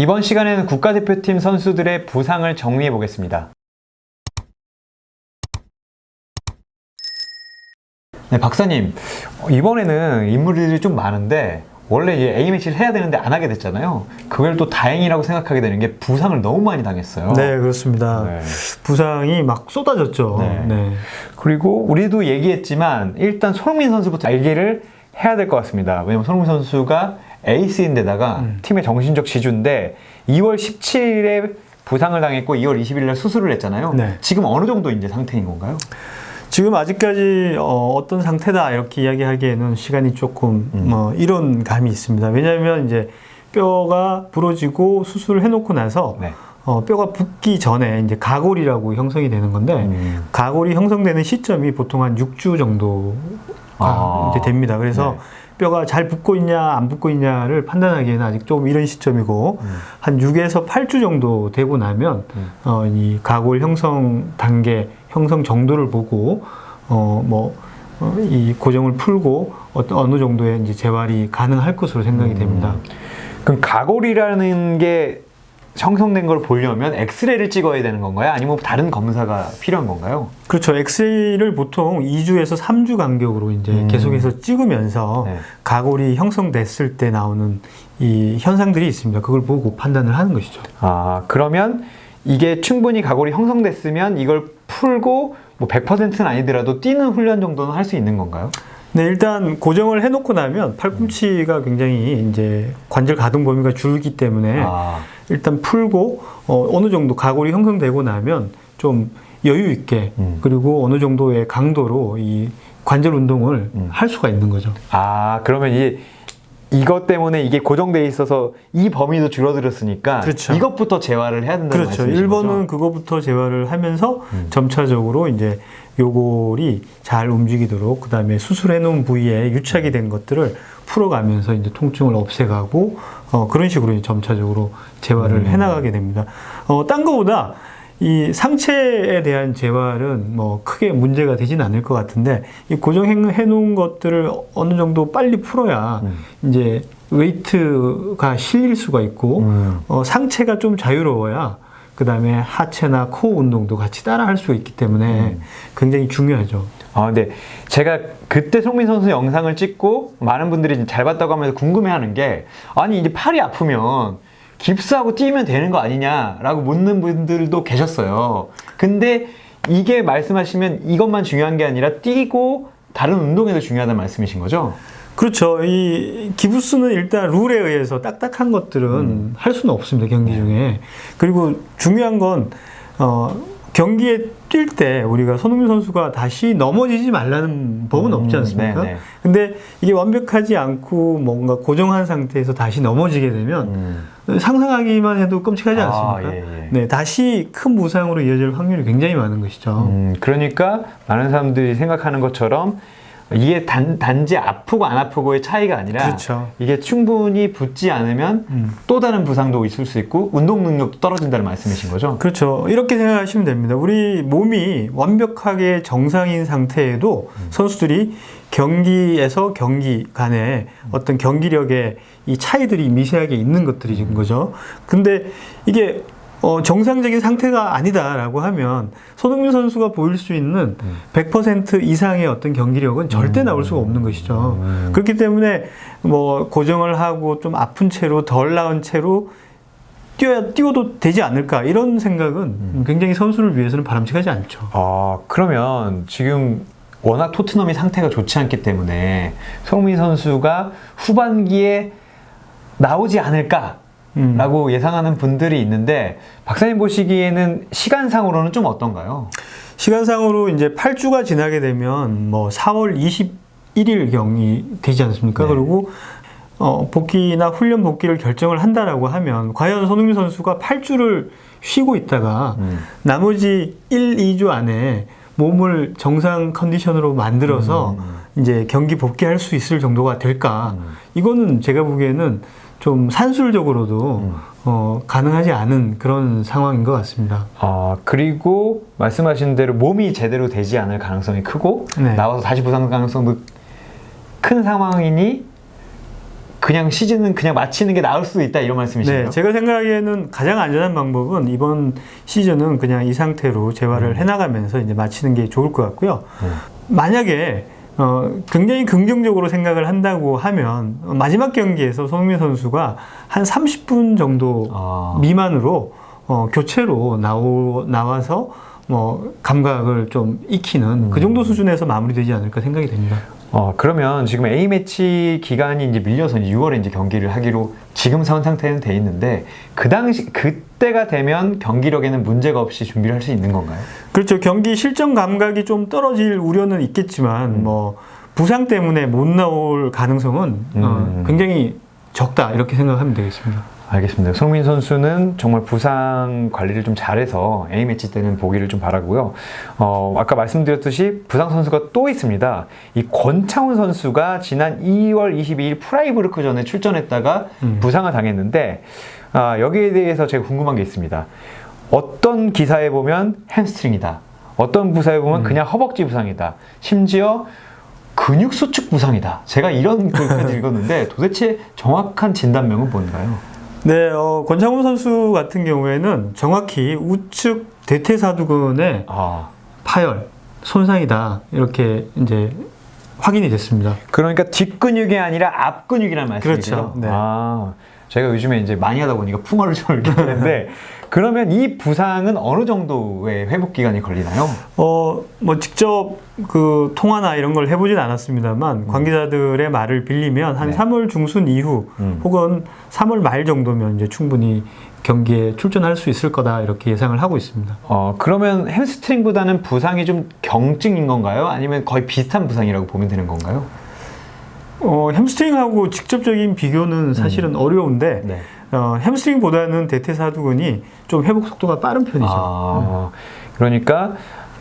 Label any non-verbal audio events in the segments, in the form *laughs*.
이번 시간에는 국가대표팀 선수들의 부상을 정리해 보겠습니다. 네, 박사님. 어, 이번에는 인물들이 좀 많은데, 원래 이제 A매치를 해야 되는데 안 하게 됐잖아요. 그걸 또 다행이라고 생각하게 되는 게 부상을 너무 많이 당했어요. 네, 그렇습니다. 네. 부상이 막 쏟아졌죠. 네. 네. 그리고 우리도 얘기했지만, 일단 손흥민 선수부터 얘기를 해야 될 것 같습니다. 왜냐면 손흥민 선수가 에이스인데다가 음. 팀의 정신적 지주인데, 2월 17일에 부상을 당했고 2월 20일에 수술을 했잖아요. 네. 지금 어느 정도 이제 상태인 건가요? 지금 아직까지 어, 떤 상태다 이렇게 이야기하기에는 시간이 조금 음. 어, 이런 감이 있습니다. 왜냐하면 이제 뼈가 부러지고 수술을 해놓고 나서 네. 어, 뼈가 붓기 전에 이제 가골이라고 형성이 되는 건데 음. 가골이 형성되는 시점이 보통 한 6주 정도가 아. 됩니다. 그래서 네. 뼈가 잘 붙고 있냐 안 붙고 있냐를 판단하기에는 아직 좀 이런 시점이고 음. 한 6에서 8주 정도 되고 나면 음. 어, 이 가골 형성 단계 형성 정도를 보고 어, 어뭐이 고정을 풀고 어떤 어느 정도의 이제 재활이 가능할 것으로 생각이 됩니다. 그럼 가골이라는 게 형성된 걸 보려면 엑스레이를 찍어야 되는 건가요? 아니면 다른 검사가 필요한 건가요? 그렇죠. 엑스레이를 보통 2주에서 3주 간격으로 이제 음. 계속해서 찍으면서 네. 가골이 형성됐을 때 나오는 이 현상들이 있습니다. 그걸 보고 판단을 하는 것이죠. 아, 그러면 이게 충분히 가골이 형성됐으면 이걸 풀고 뭐 100%는 아니더라도 뛰는 훈련 정도는 할 수 있는 건가요? 네, 일단 고정을 해놓고 나면 팔꿈치가 굉장히 이제 관절 가동 범위가 줄기 때문에 아, 일단 풀고 어, 어느 정도 가골이 형성되고 나면 좀 여유 있게 음. 그리고 어느 정도의 강도로 이 관절 운동을 음. 할 수가 있는 거죠. 아 그러면 이게 이것 때문에 이게 고정돼 있어서 이 범위도 줄어들었으니까 그렇죠. 이것부터 재활을 해야 된다는 그렇죠. 말씀이신 1번은 거죠? 그거부터 재활을 하면서 음. 점차적으로 이제 요골이 잘 움직이도록 그다음에 수술해 놓은 부위에 유착이 된 것들을 풀어가면서 이제 통증을 없애가고 어, 그런 식으로 이제 점차적으로 재활을 음. 해나가게 됩니다. 어, 딴 거보다 이 상체에 대한 재활은 뭐 크게 문제가 되진 않을 것 같은데 이 고정해 놓은 것들을 어느 정도 빨리 풀어야 음. 이제 웨이트가 실릴 수가 있고 음. 어, 상체가 좀 자유로워야 그 다음에 하체나 코어 운동도 같이 따라 할 수 있기 때문에 음. 굉장히 중요하죠. 아, 근데 제가 그때 송민 선수 영상을 찍고 많은 분들이 잘 봤다고 하면서 궁금해하는 게 아니 이제 팔이 아프면 깁스하고 뛰면 되는 거 아니냐라고 묻는 분들도 계셨어요. 근데 이게 말씀하시면 이것만 중요한 게 아니라 뛰고 다른 운동에도 중요하다는 말씀이신 거죠? 그렇죠. 이 기부스는 일단 룰에 의해서 딱딱한 것들은 음. 할 수는 없습니다. 네. 경기 중에. 그리고 중요한 건 어, 경기에 뛸 때 우리가 손흥민 선수가 다시 넘어지지 말라는 법은 음, 없지 않습니까? 네네. 근데 이게 완벽하지 않고 뭔가 고정한 상태에서 다시 넘어지게 되면 음. 상상하기만 해도 끔찍하지 아, 않습니까? 예, 예. 네, 다시 큰 부상으로 이어질 확률이 굉장히 많은 것이죠. 음, 그러니까 많은 사람들이 생각하는 것처럼 이게 단, 단지 아프고 안 아프고의 차이가 아니라 그렇죠. 이게 충분히 붙지 않으면 음. 또 다른 부상도 있을 수 있고 운동 능력도 떨어진다는 말씀이신 거죠? 그렇죠. 이렇게 생각하시면 됩니다. 우리 몸이 완벽하게 정상인 상태에도 선수들이 경기에서 경기 간에 어떤 경기력의 이 차이들이 미세하게 있는 것들이인 거죠. 근데 이게 어, 정상적인 상태가 아니다라고 하면 손흥민 선수가 보일 수 있는 100% 이상의 어떤 경기력은 절대 나올 수가 없는 것이죠. 음. 그렇기 때문에 뭐 고정을 하고 좀 아픈 채로 덜 나은 채로 뛰어야 뛰어도 되지 않을까 이런 생각은 굉장히 선수를 위해서는 바람직하지 않죠. 아, 그러면 지금 워낙 토트넘이 상태가 좋지 않기 때문에 손흥민 선수가 후반기에 나오지 않을까? 음. 라고 예상하는 분들이 있는데 박사님 보시기에는 시간상으로는 좀 어떤가요? 시간상으로 이제 8주가 지나게 되면 뭐 4월 21일 경이 되지 않습니까? 네. 그리고 어, 복귀나 훈련 복귀를 결정을 한다라고 하면 과연 손흥민 선수가 8주를 쉬고 있다가 음. 나머지 1, 2주 안에 몸을 정상 컨디션으로 만들어서 음. 이제 경기 복귀할 수 있을 정도가 될까? 음. 이거는 제가 보기에는 좀 산술적으로도 음. 어, 가능하지 않은 그런 상황인 것 같습니다. 아, 그리고 말씀하신 대로 몸이 제대로 되지 않을 가능성이 크고 네. 나와서 다시 부상 가능성도 큰 상황이니 그냥 시즌은 그냥 마치는 게 나을 수도 있다 이런 말씀이시네요. 네, 제가 생각하기에는 가장 안전한 방법은 이번 시즌은 그냥 이 상태로 재활을 해나가면서 이제 마치는 게 좋을 것 같고요. 음. 만약에 어, 굉장히 긍정적으로 생각을 한다고 하면 어, 마지막 경기에서 손흥민 선수가 한 30분 정도 아. 미만으로 어, 교체로 나오, 나와서 뭐 감각을 좀 익히는 그 정도 수준에서 마무리되지 않을까 생각이 됩니다. 어, 그러면 지금 A매치 기간이 이제 밀려서 이제 6월에 이제 경기를 하기로 지금 선 상태는 돼 있는데 그 당시 그때가 되면 경기력에는 문제가 없이 준비를 할 수 있는 건가요? 그렇죠. 경기 실전 감각이 좀 떨어질 우려는 있겠지만 음. 뭐 부상 때문에 못 나올 가능성은 어, 음. 굉장히 적다 이렇게 생각하면 되겠습니다. 알겠습니다. 손흥민 선수는 정말 부상 관리를 좀 잘해서 A매치 때는 보기를 좀 바라고요. 어, 아까 말씀드렸듯이 부상 선수가 또 있습니다. 이 권창훈 선수가 지난 2월 22일 프라이부르크 전에 출전했다가 음. 부상을 당했는데 아, 여기에 대해서 제가 궁금한 게 있습니다. 어떤 기사에 보면 햄스트링이다. 어떤 부사에 보면 음. 그냥 허벅지 부상이다. 심지어 근육 수축 부상이다. 제가 이런 글까지 *laughs* 읽었는데 도대체 정확한 진단명은 뭔가요? 네, 어, 권창훈 선수 같은 경우에는 정확히 우측 대퇴사두근의 아, 파열, 손상이다 이렇게 이제 확인이 됐습니다. 그러니까 뒷근육이 아니라 앞근육이라는 말씀이죠. 그렇죠. 네. 아, 제가 요즘에 이제 많이 하다 보니까 풍어를 좀 읽게 되는데 *laughs* 그러면 이 부상은 어느 정도의 회복 기간이 걸리나요? 어, 뭐 직접 그 통화나 이런 걸 해보진 않았습니다만 관계자들의 말을 빌리면 한 음. 네. 3월 중순 이후 음. 혹은 3월 말 정도면 이제 충분히 경기에 출전할 수 있을 거다 이렇게 예상을 하고 있습니다. 어, 그러면 햄스트링보다는 부상이 좀 경증인 건가요? 아니면 거의 비슷한 부상이라고 보면 되는 건가요? 어, 햄스트링하고 직접적인 비교는 사실은 어려운데 네. 어, 햄스트링보다는 대퇴사두근이 좀 회복 속도가 빠른 편이죠. 아, 그러니까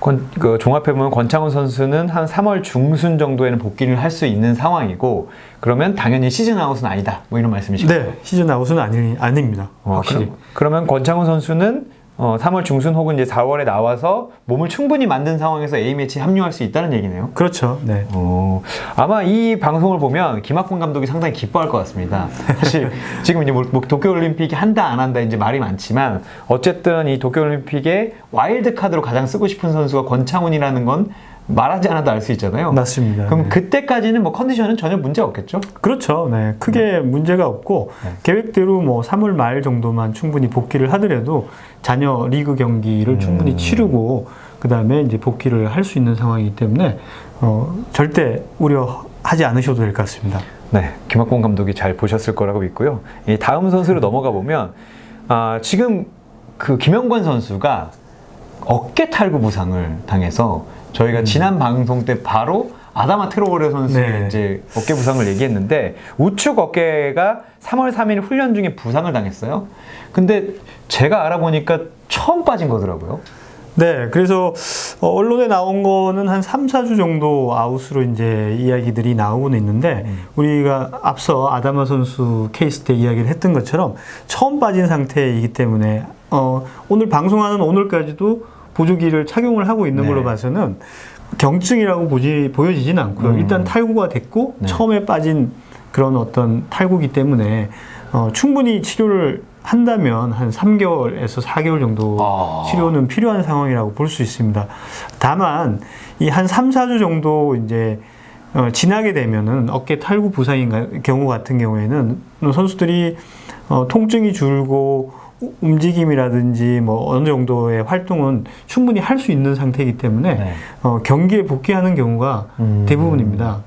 권, 그 종합해보면 권창훈 선수는 한 3월 중순 정도에는 복귀를 할 수 있는 상황이고 그러면 당연히 시즌 아웃은 아니다. 뭐 이런 말씀이시죠? 네, 시즌 아웃은 아니, 아닙니다. 어, 확실히. 그럼, 그러면 권창훈 선수는 어, 3월 중순 혹은 이제 4월에 나와서 몸을 충분히 만든 상황에서 A매치에 합류할 수 있다는 얘기네요. 그렇죠. 네. 어, 아마 이 방송을 보면 김학권 감독이 상당히 기뻐할 것 같습니다. 사실 *laughs* 지금 이제 뭐 도쿄올림픽이 한다 안 한다 이제 말이 많지만 어쨌든 이 도쿄올림픽에 와일드 카드로 가장 쓰고 싶은 선수가 권창훈이라는 건 말하지 않아도 알 수 있잖아요. 맞습니다. 그럼 네. 그때까지는 뭐 컨디션은 전혀 문제 없겠죠? 그렇죠. 네. 크게 문제가 없고 네. 계획대로 뭐 3월 말 정도만 충분히 복귀를 하더라도 자녀 리그 경기를 음. 충분히 치르고 그다음에 이제 복귀를 할 수 있는 상황이기 때문에 어, 절대 우려하지 않으셔도 될 것 같습니다. 네, 김학권 감독이 잘 보셨을 거라고 믿고요. 이 다음 선수로 넘어가 보면 아, 지금 그 김영권 선수가 어깨 탈구 부상을 당해서 저희가 지난 방송 때 바로 아다마 트로오레 선수의 네. 이제 어깨 부상을 얘기했는데 우측 어깨가 3월 3일 훈련 중에 부상을 당했어요. 근데 제가 알아보니까 처음 빠진 거더라고요. 네, 그래서 어, 언론에 나온 거는 한 3, 4주 정도 아웃으로 이제 이야기들이 나오고는 있는데 음. 우리가 앞서 아다마 선수 케이스 때 이야기를 했던 것처럼 처음 빠진 상태이기 때문에 어, 오늘 방송하는 오늘까지도 보조기를 착용을 하고 있는 네. 걸로 봐서는 경증이라고 보지, 보여지진 않고요. 음. 일단 탈구가 됐고 네. 처음에 빠진 그런 어떤 탈구기 때문에 어, 충분히 치료를 한다면 한 3개월에서 4개월 정도 아. 치료는 필요한 상황이라고 볼 수 있습니다. 다만 이 한 3, 4주 정도 이제 어, 지나게 되면은 어깨 탈구 부상인 가- 경우 같은 경우에는 선수들이 어, 통증이 줄고 우- 움직임이라든지 뭐 어느 정도의 활동은 충분히 할 수 있는 상태이기 때문에 네. 어, 경기에 복귀하는 경우가 음. 대부분입니다.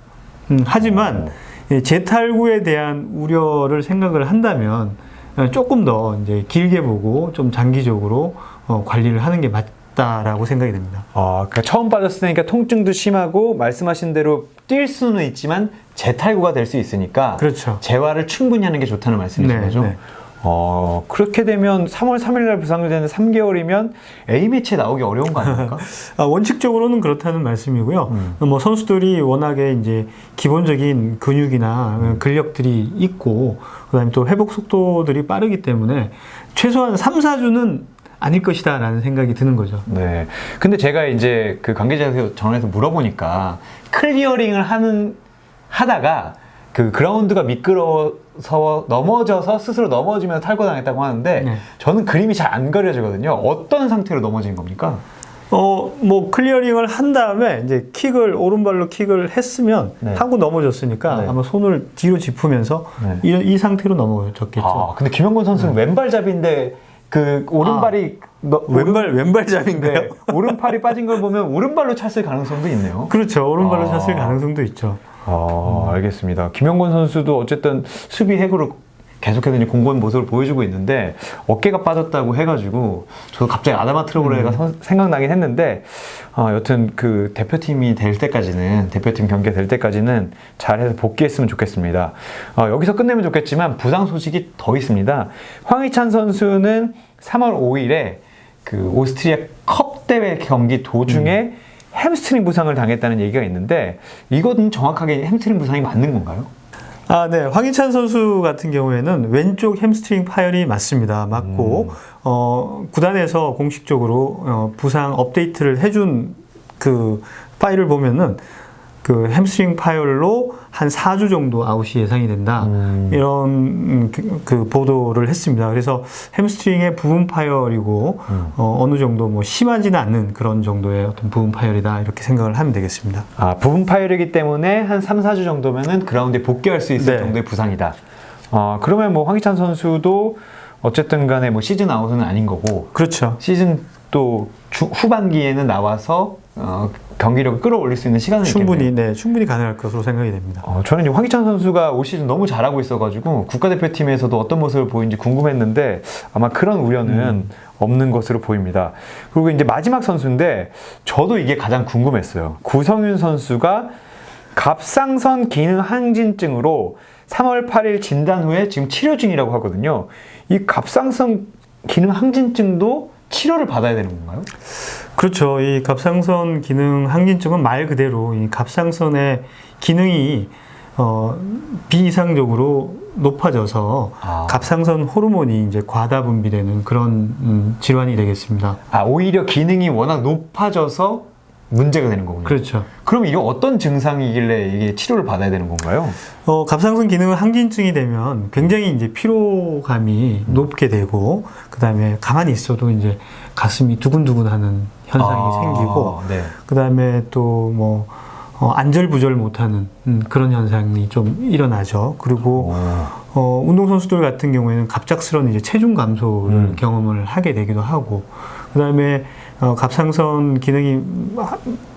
음, 하지만 어. 예, 재탈구에 대한 우려를 생각을 한다면 어, 조금 더 이제 길게 보고 좀 장기적으로 어, 관리를 하는 게 맞다라고 생각이 됩니다. 아, 그러니까 처음 빠졌으니까 통증도 심하고 말씀하신 대로 뛸 수는 있지만 재탈구가 될 수 있으니까 그렇죠. 재활을 충분히 하는 게 좋다는 말씀이신 네, 거죠? 네. 어, 그렇게 되면 3월 3일 날 부상을 되는 3개월이면 A매치에 나오기 어려운 거 아닙니까? *laughs* 아, 원칙적으로는 그렇다는 말씀이고요. 음. 뭐 선수들이 워낙에 이제 기본적인 근육이나 음. 근력들이 있고 그 다음에 또 회복 속도들이 빠르기 때문에 최소한 3, 4주는 아닐 것이다라는 생각이 드는 거죠. 네. 근데 제가 이제 그 관계자한테 전화해서 물어보니까 클리어링을 하는, 하다가 그 그라운드가 미끄러워 넘어져서 넘어져서 스스로 넘어지면 탈거당했다고 하는데 네. 저는 그림이 잘안 그려지거든요. 어떤 상태로 넘어진 겁니까? 어, 뭐 클리어링을 한 다음에 이제 킥을 오른발로 킥을 했으면 네. 하고 넘어졌으니까 네. 아마 손을 뒤로 짚으면서 네. 이, 이 상태로 넘어졌겠죠. 아, 근데 김영곤 선수는 왼발잡이인데 그 오른발이 너- 왼발 왼발잡인가요? 네, 오른팔이 빠진 걸 보면 오른발로 찼을 가능성도 있네요. 그렇죠. 오른발로 아. 찼을 가능성도 있죠. 아, 알겠습니다. 김영곤 선수도 어쨌든 수비 핵으로 계속해서 이제 공고한 모습을 보여주고 있는데 어깨가 빠졌다고 해가지고 저도 갑자기 아다마 트로브레가 선- 생각나긴 했는데 아, 여튼 그 대표팀이 될 때까지는 대표팀 경기가 될 때까지는 잘해서 복귀했으면 좋겠습니다. 아, 여기서 끝내면 좋겠지만 부상 소식이 더 있습니다. 황희찬 선수는 3월 5일에 그 오스트리아 컵 대회 경기 도중에 햄스트링 부상을 당했다는 얘기가 있는데 이건 정확하게 햄스트링 부상이 맞는 건가요? 아, 네. 황희찬 선수 같은 경우에는 왼쪽 햄스트링 파열이 맞습니다. 맞고, 어, 구단에서 공식적으로 어, 부상 업데이트를 해준 그 파일을 보면은 그 햄스트링 파열로 한 4주 정도 아웃이 예상이 된다. 음. 이런 음, 그, 그 보도를 했습니다. 그래서 햄스트링의 부분 파열이고 음. 어, 어느 정도 뭐 심하지는 않는 그런 정도의 어떤 부분 파열이다 이렇게 생각을 하면 되겠습니다. 아, 부분 파열이기 때문에 한 3, 4주 정도면은 그라운드에 복귀할 수 있을 네. 정도의 부상이다. 어, 그러면 뭐 황희찬 선수도 어쨌든 간에 뭐 시즌 아웃은 아닌 거고 그렇죠. 시즌 또 주- 후반기에는 나와서 어, 경기력을 끌어올릴 수 있는 시간은 충분히 있겠네요. 네 충분히 가능할 것으로 생각이 됩니다. 어, 저는 황희찬 선수가 올 시즌 너무 잘하고 있어가지고 국가대표팀에서도 어떤 모습을 보이는지 궁금했는데 아마 그런 우려는 음. 없는 것으로 보입니다. 그리고 이제 마지막 선수인데 저도 이게 가장 궁금했어요. 구성윤 선수가 갑상선 기능 항진증으로 3월 8일 진단 후에 지금 치료 중이라고 하거든요. 이 갑상선 기능 항진증도 치료를 받아야 되는 건가요? 그렇죠. 이 갑상선 기능 항진증은 말 그대로 이 갑상선의 기능이 어, 비이상적으로 높아져서 아. 갑상선 호르몬이 이제 과다 분비되는 그런 음, 질환이 되겠습니다. 아 오히려 기능이 워낙 높아져서 문제가 되는 거군요. 그렇죠. 그럼 이게 어떤 증상이길래 이게 치료를 받아야 되는 건가요? 어, 갑상선 기능 항진증이 되면 굉장히 이제 피로감이 높게 되고 그다음에 가만히 있어도 이제 가슴이 두근두근하는 현상이 아, 생기고 네. 그다음에 또뭐 안절부절 못하는 음, 그런 현상이 좀 일어나죠. 그리고 어, 운동선수들 같은 경우에는 갑작스러운 이제 체중 감소를 음. 경험을 하게 되기도 하고, 그 다음에 어, 갑상선 기능이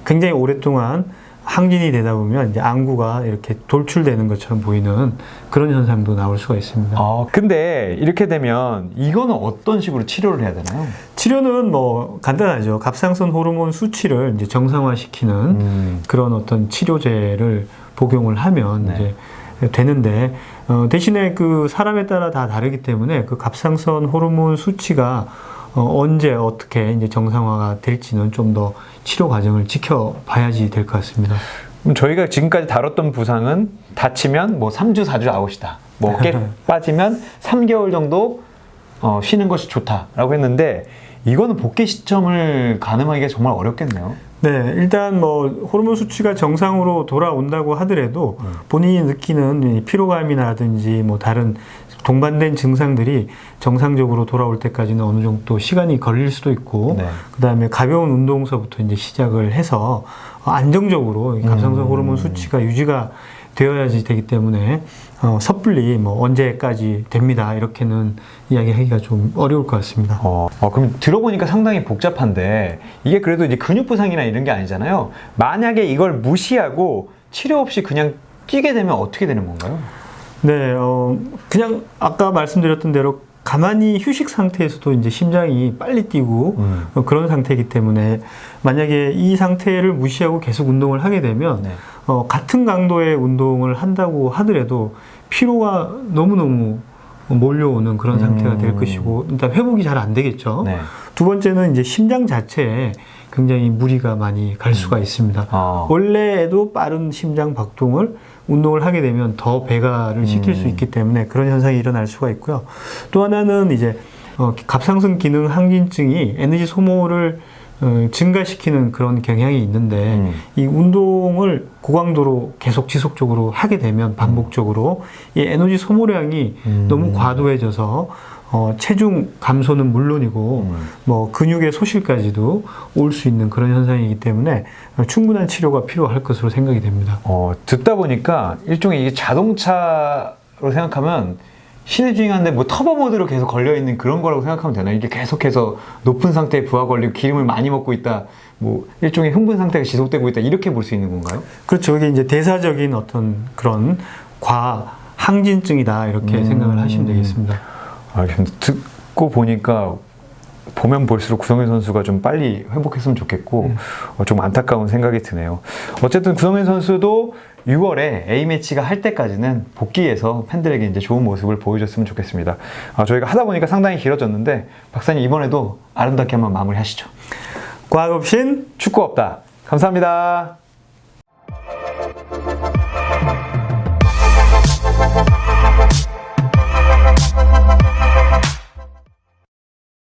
굉장히 오랫동안 항진이 되다 보면 이제 안구가 이렇게 돌출되는 것처럼 보이는 그런 현상도 나올 수가 있습니다. 아 근데 이렇게 되면 이거는 어떤 식으로 치료를 해야 되나요? 치료는 뭐 간단하죠. 갑상선 호르몬 수치를 이제 정상화시키는 음. 그런 어떤 치료제를 복용을 하면 네. 이제 되는데 어, 대신에 그 사람에 따라 다 다르기 때문에 그 갑상선 호르몬 수치가 어, 언제 어떻게 이제 정상화가 될지는 좀 더 치료 과정을 지켜봐야지 될 것 같습니다. 그럼 저희가 지금까지 다뤘던 부상은 다치면 뭐 3주, 4주 아웃이다. 뭐 *laughs* 어깨 빠지면 3개월 정도 어, 쉬는 것이 좋다라고 했는데 이거는 복귀 시점을 가늠하기가 정말 어렵겠네요. 네, 일단 뭐 호르몬 수치가 정상으로 돌아온다고 하더라도 본인이 느끼는 이 피로감이라든지 뭐 다른 동반된 증상들이 정상적으로 돌아올 때까지는 어느 정도 시간이 걸릴 수도 있고 네. 그다음에 가벼운 운동서부터 이제 시작을 해서 안정적으로 이 갑상선 음. 호르몬 수치가 유지가 되어야지 되기 때문에 어, 섣불리 뭐 언제까지 됩니다 이렇게는 이야기하기가 좀 어려울 것 같습니다. 어, 어, 그럼 들어보니까 상당히 복잡한데 이게 그래도 이제 근육 부상이나 이런 게 아니잖아요. 만약에 이걸 무시하고 치료 없이 그냥 뛰게 되면 어떻게 되는 건가요? 네, 어, 그냥 아까 말씀드렸던 대로 가만히 휴식 상태에서도 이제 심장이 빨리 뛰고 음. 어, 그런 상태이기 때문에 만약에 이 상태를 무시하고 계속 운동을 하게 되면 네. 어, 같은 강도의 운동을 한다고 하더라도 피로가 너무너무 몰려오는 그런 상태가 될 음. 것이고 일단 회복이 잘 안 되겠죠. 네. 두 번째는 이제 심장 자체에 굉장히 무리가 많이 갈 수가 있습니다. 아. 원래도 빠른 심장 박동을 운동을 하게 되면 더 배가를 시킬 수 음. 있기 때문에 그런 현상이 일어날 수가 있고요. 또 하나는 이제 어, 갑상선 기능 항진증이 에너지 소모를 어, 증가시키는 그런 경향이 있는데 음. 이 운동을 고강도로 계속 지속적으로 하게 되면 반복적으로 이 에너지 소모량이 음. 너무 과도해져서 어, 체중 감소는 물론이고 음. 뭐 근육의 소실까지도 올 수 있는 그런 현상이기 때문에 충분한 치료가 필요할 것으로 생각이 됩니다. 어, 듣다 보니까 일종의 이게 자동차로 생각하면 시내 주행하는데 뭐 터보 모드로 계속 걸려 있는 그런 거라고 생각하면 되나? 이게 계속해서 높은 상태에 부하 걸리고 기름을 많이 먹고 있다. 뭐 일종의 흥분 상태가 지속되고 있다. 이렇게 볼 수 있는 건가요? 그렇죠. 이게 이제 대사적인 어떤 그런 과 항진증이다 이렇게 음. 생각을 하시면 되겠습니다. 알겠습니다. 듣고 보니까 보면 볼수록 구성현 선수가 좀 빨리 회복했으면 좋겠고 어, 좀 안타까운 생각이 드네요. 어쨌든 구성현 선수도 6월에 A 매치가 할 때까지는 복귀해서 팬들에게 이제 좋은 모습을 보여줬으면 좋겠습니다. 아, 저희가 하다 보니까 상당히 길어졌는데 박사님 이번에도 아름답게 한번 마무리하시죠. 과학없인 축구 없다. 감사합니다.